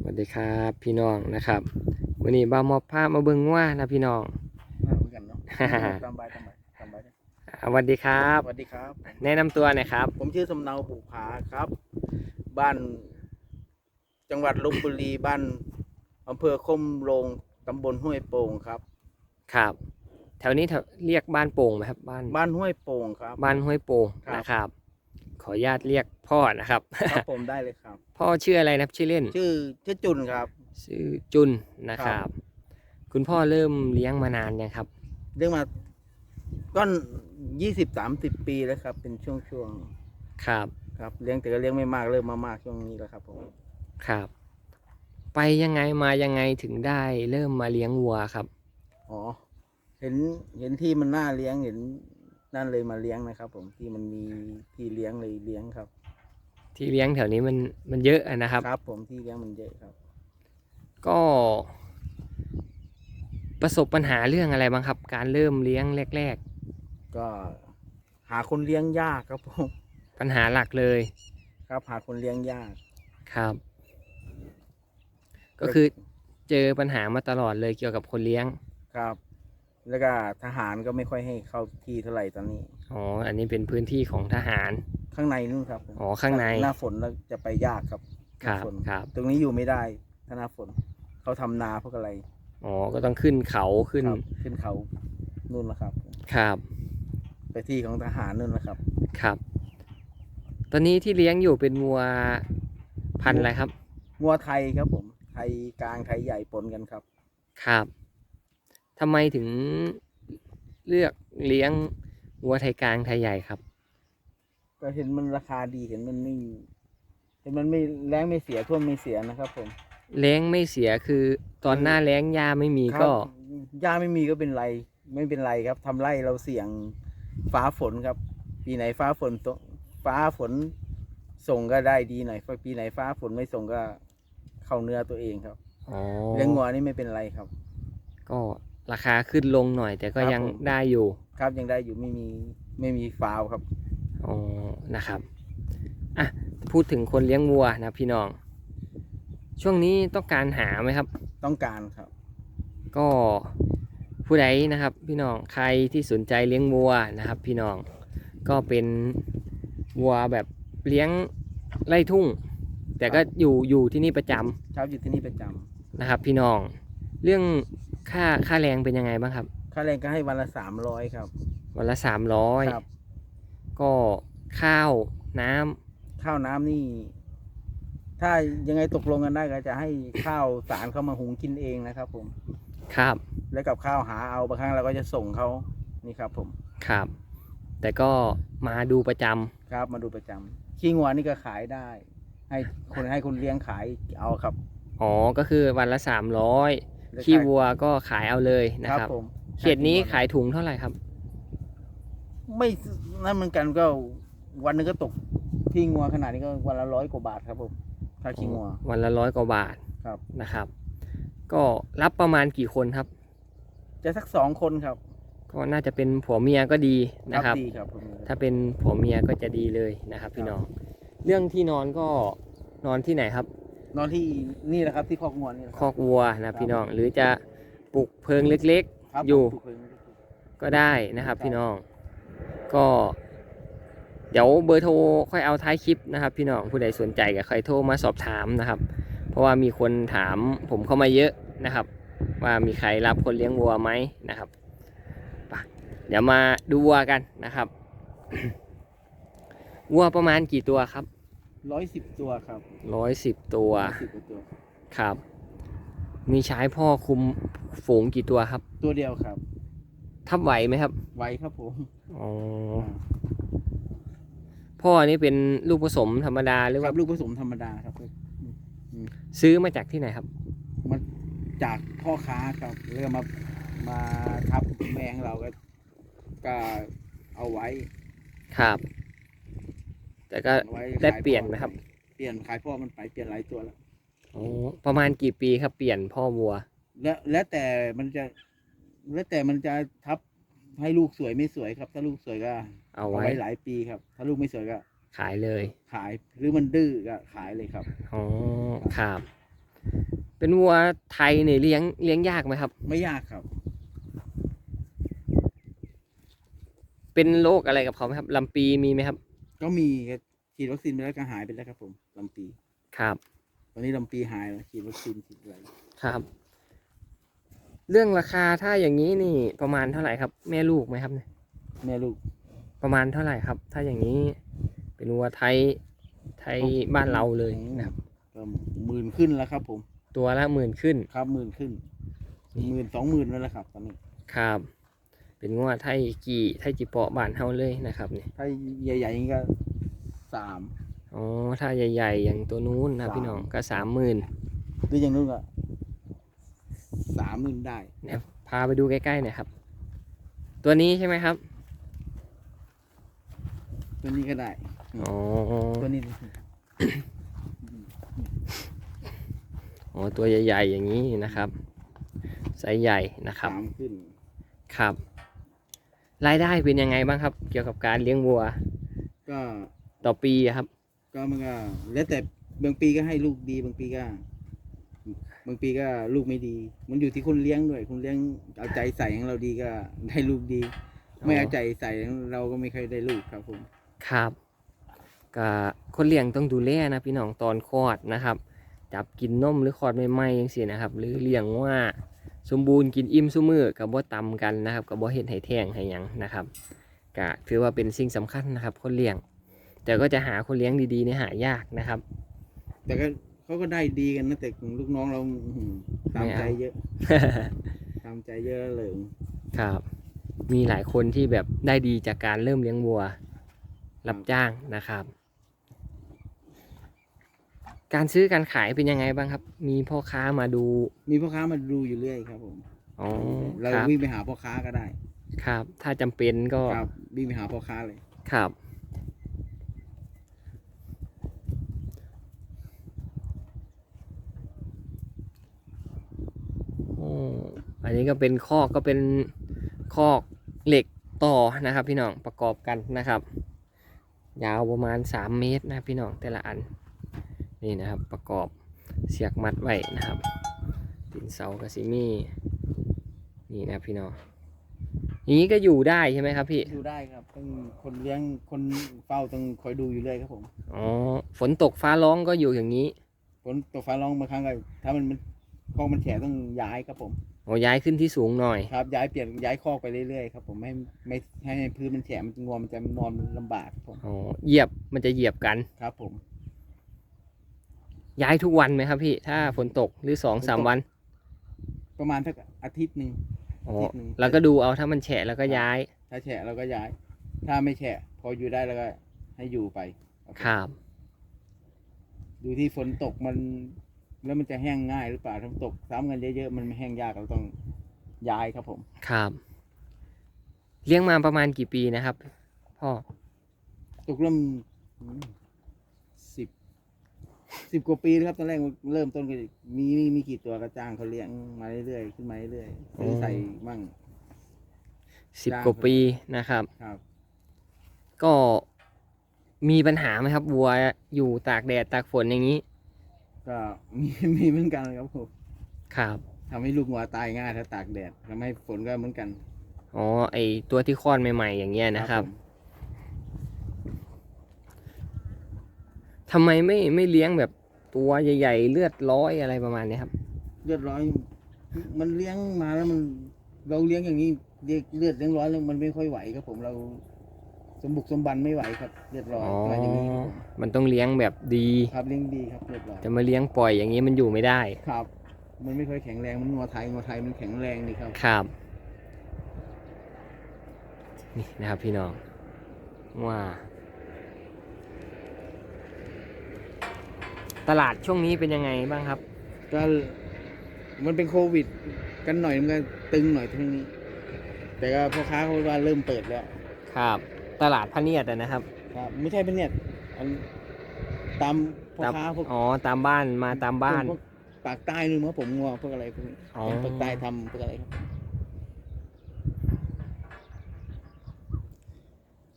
สวัสดีครับพี่น้องนะครับวันนี้บ่าวมอบภาพมาเบิ่งว่านะพี่น้องมาเหมือนกันเนาะฮ่าฮ่าตามใบตามใบตามใบอ่าสวัสดีครับ สวัสดีครับ แนะนำตัวหน่อยครับ ผมชื่อสำเนาบุภาครับ บ้าน จังหวัดลบบุรีบ้านอำเภอคมโรงตำบลห้วยโป่งครับ ครับ แถวนี้แถวเรียกบ้านโป่งไหมครับ บ้าน บ้านห้วยโป่งครับ บ้านห้วยโป่งครับนะครับข ออนุญาตเรียกพ่อนะครับ ครับผมได้เลยครับ พ่อชื่ออะไรนะครับชื่อเล่น ชื่อชื่อจุนครับ ชื่อจุนนะคครัรับบคุณพ่อเริ่มเลี้ยงมานานยังครับเรื่องมาก็ยี่สิบสามสิบปีแล้วครับ เป็นช่วงช่วงครับๆครับเลี้ยงแต่ก็เลี้ยงไม่มากเริ่มมามากช่วงนี้แล้วครับผมครับ ไปยังไงมายังไงถึงได้เริ่มมาเลี้ยงวัวครับ อ๋อ เห็นเห็นที่มันน่าเลี้ยงเห็น นั่นเลยมาเลี้ยงนะครับ ผมที่มันมีที่เลี้ยงเลยเลี้ยงครับ ที่เลี้ยงแถวนี้มันมันเยอะอะนะครับ ครับ ผมที่เลี้ยงมันเยอะครับ ก็ ประสบปัญหาเรื่องอะไรบ้างครับ การเริ่มเลี้ยงแรก ก็หาคนเลี้ยงยากครับผมๆ ปัญหาหลักเลยครับ หาคนเลี้ยงยากครับ ก็คือเจอปัญหามาตลอดเลยเกี่ยวกับคนเลี้ยง ครับ แล้วก็ทหารก็ไม่ค่อยให้เข้าที่เท่าไหร่ตอนนี้ อ๋อ อันนี้เป็นพื้นที่ของทหาร ข้างในนู่นครับผมอ๋อ ข้างใน หน้าฝนแล้วจะไปยากครับหครัน้าบฝนครับ ตรงนี้อยู่ไม่ได้ถ้าหน้าฝนเขาทำนาพวกอะไรอ๋อ ก็ต้องขึ้นเขาขึ้น ครับขึ้นเขานู่นนะครับ ครับ ไปที่ของทหารนู่นนะครับ ครับ ตอนนี้ที่เลี้ยงอยู่เป็นวัวพันธุ์อะไรครับ งัวไทยครับผม ไทยกลางไทยใหญ่ปนกันครับ ครับ ทำไมถึงเลือกเลี้ยงวัวไทยกลางไทยใหญ่ครับ ก็เห็นมันราคาดีเห็นมันไม่เห็นมันไม่แรงไม่เสียท่วมไม่เสียนะครับผมแล้งไม่เสียคือตอนหน้าแล้งหญ้าไม่มีครับก็หญ้าไม่มีก็เป็นไร ไม่เป็นไรครับทำไร่เราเสี่ยงฟ้าฝนครับ ปีไหนฟ้าฝนตกฟ้าฝนส่งก็ได้ดีหน่อยปีไหนฟ้าฝนไม่ส่งก็เข้าเนื้อตัวเองครับอ๋อเลี้ยงงัวนี่ไม่เป็นไรครับ ก็ ราคาขึ้นลงหน่อย แต่ก็ครับยังผม ได้อยู่ครับยังได้อยู่ไม่มีไม่มีฟาวครับ อ๋อนะครับอะพูดถึงคนเลี้ยงวัวนะพี่น้อง ช่วงนี้ต้องการหาไหมครับ ต้องการครับ ก็ผู้ใดนะครับพี่น้องใครที่สนใจเลี้ยงวัวนะครับ พี่น้องก็เป็นวัวแบบเลี้ยงไล่ทุ่ง แต่ก็อยู่อยู่ที่นี่ประจำเช้าอยู่ที่นี่ประจำนะครับพี่น้องเรื่อง ค่าค่าแรงเป็นยังไงบ้างครับ ค่าแรงก็ให้วันละสามร้อยครับ วันละสามร้อยครับ ก็ข้าวน้ำข้าวน้ำนี่ ถ้ายังไงตกลงกันได้ก็จะให้ข้าวสารเข้ามาหุงกินเองนะครับ ผม ครับ แล้วกับข้าวหาเอาบางครั้งเราก็จะส่งเขานี่ครับ ผม ครับ แต่ก็มาดูประจำครับมาดูประจำขี้งัวนี่ก็ขายได้ ให้คนให้คนเลี้ยงขายเอาครับ อ๋อก็คือวันละสามร้อยแล้ว ขี้ขายวัวก็ขายเอาเลยนะคครัรับบผมเขตนี้ขายถุงเท่าไหร่ครับ ไม่นั่นเหมือนกันก็วันหนึงก็ตกขี้งัวขนาดนี้ก็วันละร้อยกว่าบาทครับผมถ้าขี้งัว วันละร้อยกว่าบาทครับนะครับ ก็รับประมาณกี่คนครับ จะสักสองคนครับ ก็น่าจะเป็นผัวเมียก็ดีนะครับดีครับผมถ้าเป็นผัวเมียก็จะดีเลยนะครับ พี่น้องเรื่องที่นอนก็นอนที่ไหนครับ นอนที่นี่แหละครับที่คอกงัวนี่แหละคอกวัวนะพี่น้องหรือจะปลูกเพิงเล็ก ครับอยู่ผมถูกเลย ๆ ก็ได้นะครับ พี่น้องก็ เดี๋ยวเบอร์โทรค่อยเอาท้ายคลิปนะครับ พี่น้องผู้ใดสนใจก็ค่อยโทรมาสอบถามนะครับ เพราะว่ามีคนถามผมเข้ามาเยอะนะครับ ว่ามีใครรับคนเลี้ยงวัวไหมนะครับไปเดี๋ยวมาดูวัวกันนะครับ วัวประมาณกี่ตัวครับ ร้อยสิบตัวครับร้อยสิบตัวสิบกว่าตัว ครับ มีใช้พ่อคุมฝูงกี่ตัวครับ ตัวเดียวครับ ทับไหวไหมครับไว้ครับผมอ๋อพ่อนี่เป็นลูกผสมธรรมดาหรือคว่ารับลูกผสมธรรมดาครับ ซื้อมาจากที่ไหนครับมาจากพ่อค้าครับแล้วก็มามาทับแมงเราก็ก็เอาไว้ครับ แต่ก็ไว้ได้ขายเปลี่ยนพ่อไหมครับเปลี่ยนขายพ่อมันไปเปลี่ยนหลายตัวแล้วอ๋อประมาณกี่ปีครับเปลี่ยนพ่อวัว แล้วแล้วแต่มันจะแล้วแต่มันจะทับให้ลูกสวยไม่สวยครับ ถ้าลูกสวยก็เอาเอาไว้ไว้หลายปีครับ ถ้าลูกไม่สวยก็ ขายเลยขายหรือมันดื้อก็ขายเลยครับ อ๋อครับ เป็นวัวไทยเนี่ยเลี้ยงเลี้ยงยากไหมครับ ไม่ยากครับ เป็นโรคอะไรกับเขาไหมครับลำปีมีไหมครับ ก็มีครับ ฉีดวัคซีนไปแล้วก็หายไปแล้วครับ ผมลำปี ครับ ตอนนี้ลำปีหายแล้วฉีดวัคซีนฉีดอะไรครับ เรื่องราคาถ้าอย่างนี้นี่ประมาณเท่าไหร่ครับ แม่ลูกไหมครับเนี่ยแม่ลูกประมาณเท่าไหร่ครับ ถ้าอย่างนี้เป็นวัวไทยไทยบ้านเราเลยนะครับก็หมื่นขึ้นแล้วครับ ผม ตัวละหมื่นขึ้นครับหมื่นขึ้นหมื่นสองหมื่นแล้วครับ ตอนนี้ครับ เป็นงัวไทยกี่ไทยจีเปาะบ้านเฮาเลยนะครับเนี่ยถ้าใหญ่ๆอย่างนี้ก็ สาม อ๋อถ้าใหญ่ๆ อย่างตัวนู้นนะพี่น้องก็สามหมื่นหรืออย่างนู้นก็สามหมื่นได้เนี่ยพาไปดูใกล้ๆหน่อยครับ ตัวนี้ใช่ไหมครับตัวนี้ก็ได้ อ๋อตัวนี้อ๋อตัวใหญ่ๆ อย่างนี้นะครับไซส์ใหญ่นะครับ สามขึ้น ครับ รายได้เป็นยังไงบ้างครับ เกี่ยวกับการเลี้ยงวัว ก็ ต่อปีอะครับ ก็มันก็แล้วแต่บางปีก็ให้ลูกดีบางปีก็ บางปีก็ลูกไม่ดี มันอยู่ที่คนเลี้ยงด้วยคนเลี้ยงเอาใจใส่ของเราดีก็ได้ลูกดี ไม่เอาใจใส่เราก็ไม่เคอยได้ลูกครับผมครับก็คนเลี้ยงต้องดูแลนะพี่น้องตอนคลอดนะครับ จับกินนมหรือคลอดใหม่ๆอย่างสินะครับ หรือเลี้ยงว่าสมบูรณ์กินอิ่มซุมือกับบ่ตำกันนะครับกับบ่เห็นให้แท่งให้หยังนะครับก็ถือว่าเป็นสิ่งสำคัญนะครับ คนเลี้ยง แต่ก็จะหาคนเลี้ยงดีๆเนี่ยหายากนะครับ แต่ก็เขาก็ได้ดีกันนะแต่ลูกน้องเราอื้อหือตามใจเยอะ ตามใจเยอะเลยครับ มีหลายคนที่แบบได้ดีจากการเริ่มเลี้ยงวัว รับจ้างนะครับ การซื้อการขายเป็นยังไงบ้างครับ มีพ่อค้ามาดู มีพ่อค้ามาดูอยู่เรื่อยครับผมอ๋อเราครับวิ่งไปหาพ่อค้าก็ได้ ครับ ถ้าจำเป็นก็ครับวิ่งไปหาพ่อค้าเลยครับโอ้อันนี้ ก็เป็นคอกก็เป็นคอกเหล็กต่อนะครับ พี่น้องประกอบกันนะครับ ยาวประมาณ 3 เมตรนะครับพี่น้องแต่ละอันนี่นะครับประกอบเสียกมัดไว้นะครับตินเสากระซิมี่นี่นะครับพี่น้องอย่างนี้ก็อยู่ได้ใช่ไหมครับพี่ดูได้ครับต้องคนเลี้ยงคนเฝ้าต้องคอยดูอยู่เรื่อยครับผมอ๋อฝนตกฟ้าร้องก็อยู่อย่างนี้ ฝนตกฟ้าร้องบางครั้งก็ถ้ามันมันคอกมันแฉะต้องย้ายครับผม โอ้ย้ายขึ้นที่สูงหน่อย ครับย้ายเปลี่ยนย้ายคอกไปเรื่อยๆครับผมไม่ไม่ให้ให้พื้นมันแฉะมันงวมันจะนอนลำบากครับผมอ๋อเหยียบมันจะเหยียบกัน ครับ ผม ย้ายทุกวันไหมครับพี่ ถ้าฝนตกหรือสองสามวัน ประมาณสักอาทิตย์หนึ่งอ๋ออาทิตย์หนึ่งแล้วก็ดูเอาถ้ามันแฉะแล้วก็ย้าย ถ้าแฉะเราก็ย้าย ถ้าไม่แฉะ พออยู่ได้แล้วก็ให้อยู่ไปครับผมครับ ดูที่ฝนตกมัน แล้วมันจะแห้งง่ายหรือเปล่าถ้าตกซ้ำกันเยอะๆมันไม่แห้งยากเราต้องย้ายครับผม ครับ เลี้ยงมาประมาณกี่ปีนะครับ พ่อตกเริ่มสิบสิบกว่าปีนะครับตอนแรกเริ่มต้นก็มีมีมีกี่ตัวกระจ้างเขาเลี้ยงมาเรื่อยๆขึ้นมาเรื่อยๆซื้อใส่มั่งสิบจ้างกว่าปีนะครับ ครับ ก็มีปัญหาไหมครับวัวอยู่ตากแดดตากฝนอย่างนี้ ก็มีมีเหมือนกันครับผมครับทำให้ลูกวัวตายง่ายถ้าตากแดดทำให้ฝนก็เหมือนกัน อ๋อไอตัวที่คลอดใหม่ๆ อย่างเงี้ยนะครับผมทำไมไม่ไม่เลี้ยงแบบตัวใหญ่ ๆ เลือดร้อยอะไรประมาณเนี้ยครับ เลือดร้อย มันเลี้ยงมาแล้วมัน เราเลี้ยงอย่างนี้เลือดเลือดเลี้ยงร้อยแล้วมันไม่ค่อยไหวครับผมเรา สมบุกสมบันไม่ไหวครับเลือดร้อยอ๋อ มาอย่างนี้ครับผมมันต้องเลี้ยงแบบดี ครับเลี้ยงดีครับเลือดร้อยจะมาเลี้ยงปล่อยอย่างนี้มันอยู่ไม่ได้ ครับ มันไม่ค่อยแข็งแรงมันงัวไทยงัวไทยมันแข็งแรงนี่ครับ ครับ นี่นะครับพี่น้องว่าตลาดช่วงนี้เป็นยังไงบ้างครับ ก็มันเป็นโควิด กันหน่อยมันก็ตึงหน่อยทั้งนี้ แต่ก็พ่อค้าเขาว่าเริ่มเปิดแล้ว ครับ ตลาดพะเนียดอะนะครับ ครับไม่ใช่เป็นเนี่ยอันตามพ่อตาม ค้าพวกอ๋อตามบ้านมาตามบ้าน พวกปากใต้นึงมั้งผมงัวพวกอะไรพวกนี้อ๋อ ปากใต้ทำพวกอะไรครับ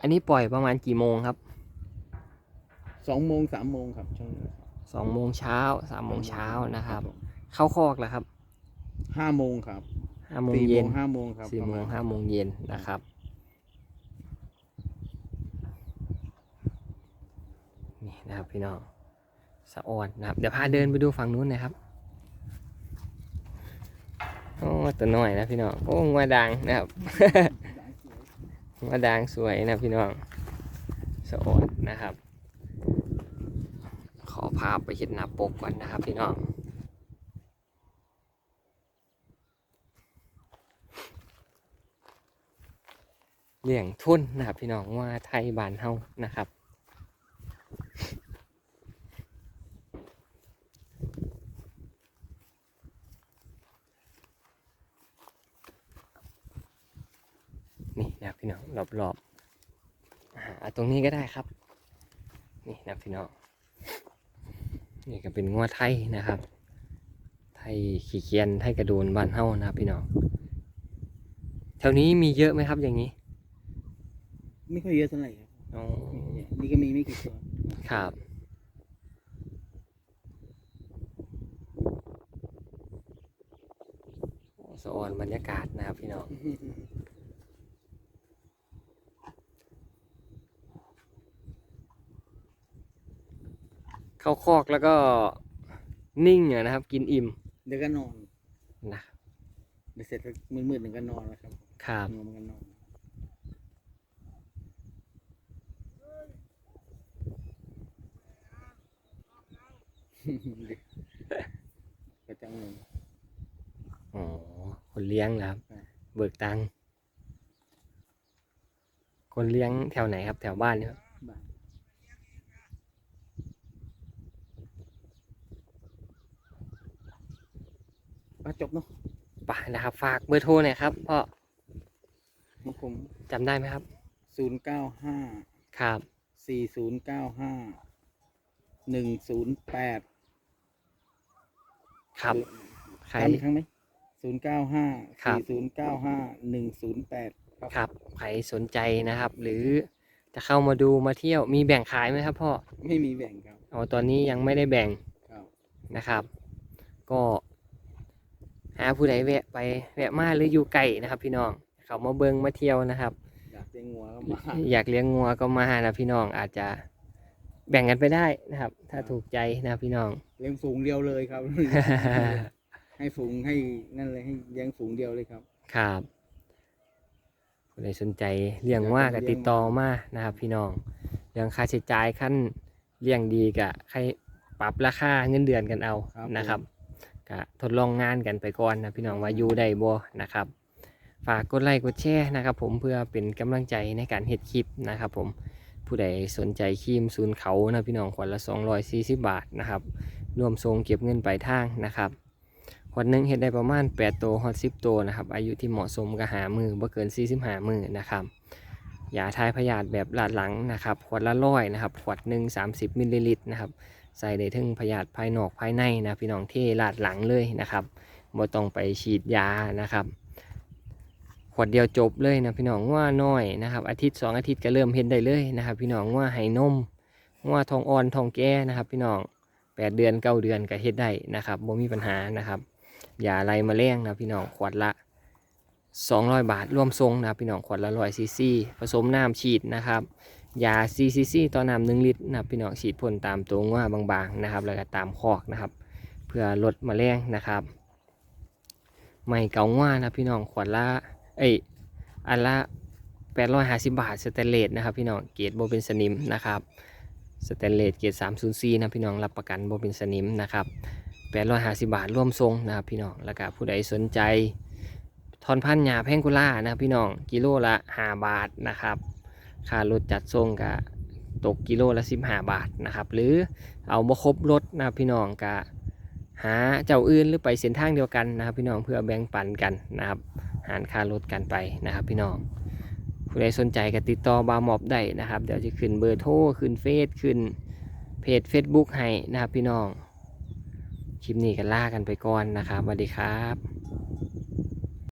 อันนี้ปล่อยประมาณกี่โมงครับสองโมงสามโมงครับช่วงนี้สองโมงเช้าสามโมงเช้านะครับเข้าคอกแล้วครับห้าโมงครับห้าโมงสี่โมเย็นงห้าโมงครับสี่โมงประณห้าโมงเย็นนะครับ นะครับพี่น้องสะออนนะครับ เดี๋ยวพาเดินไปดูฝั่งนู้นนะครับโอ้ตัวน้อยนะพี่น้องโอ้งวดังนะครับงวดังสวยนะพี่น้องสะออนนะครับ ขอภาพไปเห็นหน้าปกก่อนนะครับพี่น้องเลี้ยงทุ่นนะครับพี่น้องว่าไทยบ้านเฮานะครับ นี่นะครับพี่น้องรอบๆอ่าเอาตรงนี้ก็ได้ครับ นี่นะครับพี่น้องนี่ก็เป็นงัวไทยนะครับ ไทยขี้เกียนไทยกระโดนบ้านเฮานะครับพี่น้องแถวนี้มีเยอะไหมครับอย่างนี้ไม่ค่อยเยอะเท่าไหร่ครับอ๋อนี่ก็มีไม่กี่ตัวครับโอ้สะออนบรรยากาศนะครับพี่น้อง เข้าคอกแล้วก็นิ่งอะนะครับ กินอิ่มเดี๋ยวก็นอนนะเดี๋ยวเสร็จก็มืดๆหนึ่งก็นอนแล้วครับครับนอนมันก็นอนก็จังเลยอ๋อคนเลี้ยงนะครับครับเบิกตังค์คนเลี้ยงแถวไหนครับ แถวบ้านเนี่ย ครับบ้านอะจบเนาะป่านะครับ ฝากเบอร์โทรหน่อยครับพ่อของผมจำได้ไหมครับ ศูนย์เก้าห้าครับ สี่ศูนย์เก้าห้าหนึ่งศูนย์แปดครับใครทำอีกครั้งไหมศูนย์เก้าห้าครับ สี่ศูนย์เก้าห้าหนึ่งศูนย์แปดครับใครสนใจนะครับ หรือจะเข้ามาดูมาเที่ยวมีแบ่งขายไหมครับพ่อไม่มีแบ่งครับอ๋อตอนนี้ยังไม่ได้แบ่งครับ นะครับ ก็ หาผู้ใดแวะไปแวะมาหรืออยู่ไกลนะครับ พี่น้องเขามาเบิงมาเที่ยวนะครับ อยากเลี้ยงงัวก็มาอยากเลี้ยงงัวก็มานะพี่น้องอาจจะแบ่งกันไปได้นะครับ ถ้าถูกใจนะครับพี่น้อง เลี้ยงฝูงเดียวเลยครับ ให้ฝูงให้นั่นเลยให้เลี้ยงฝูงเดียวเลยครับ ครับผู้ใดสนใจเลี้ยงว่าก็ติดต่อมานะครับ พี่น้องเรื่องค่าใช้จ่ายขั้นเลี้ยงดีกะใครปรับราคาเงินเดือนกันเอาครับนะครับ ก็ทดลองงานกันไปก่อนนะพี่น้องว่าอยู่ได้บ่นะครับ ฝากกดไลค์กดแชร์นะครับ ผมเพื่อเป็นกำลังใจในการเฮ็ดคลิปนะครับ ผมผู้ใดสนใจครีมศูนย์เขานะพี่น้องขวดละ 240 บาทนะครับรวมทรงเก็บเงินปลายทางนะครับขวดหนึ่งเฮ็ดได้ประมาณ 8 ตัวฮอต10 ตัวนะครับ อายุที่เหมาะสมก็หามือบ่เกิน 45 มือนะครับยาทายพยาธิแบบลาดหลังนะครับขวดละร้อยนะครับขวดหนึ่ง30 มิลลิลิตรนะครับ ใส่ได้ถึงพยาธิภายนอกภายในนะพี่น้องเที่ลาดหลังเลยนะครับบ่ต้องไปฉีดยานะครับ ขวดเดียวจบเลยนะพี่น้องว่าน้อยนะครับ อาทิตย์สองอาทิตย์ก็เริ่มเห็นได้เลยนะครับ พี่น้องว่าให้นมว่าทองอ่อนทองแก่นะครับ พี่น้องแปดเดือนเก้าเดือนก็เฮ็ดได้นะครับบ่มีปัญหานะครับยาไรมาแรงนะพี่น้องขวดละ 200 บาทรวมทรงนะพี่น้องขวดละ100ซีซีผสมน้ำฉีดนะครับ ยาซีซีซีต่อน้ำหนึ่งลิตรนะครับพี่น้องฉีดพ่นตามตัวง่าบางๆนะครับ แล้วก็ตามคอกนะครับ เพื่อลดมแมลงนะครับไม่เกาง่านะพี่น้องขวดละเอ้ยอันละ850 บาทสแตนเลสนะครับพี่น้องเกรดโบเป็นสนิมนะครับสแตนเลสเกรด304นะพี่น้องรับประกันโบเป็นสนิมนะครับ850 บาทร่วมทรงนะครับพี่น้องแล้วก็ผู้ใดสนใจทอนพันหยาแพงกุล่านะครับพี่น้องกิโลละ5บาทนะครับ ค่ารถจัดทรงก็ตกกิโลละ15บาทนะครับ หรือเอาบ่ครบรถนะพี่น้องก็หาเจ้าอื่นหรือไปเส้นทางเดียวกันนะครับ พี่น้องเพื่อแบ่งปันกันนะครับหารค่ารถกันไปนะครับ พี่น้องผู้ใดสนใจก็ติดต่อบาร์มอบได้นะครับ เดี๋ยวจะขึ้นเบอร์โทรขึ้นเฟซขึ้นเพจ Facebook ให้นะครับ พี่น้องคลิปนี้ก็ล่ากันไปก่อนนะครับสวัสดีครับ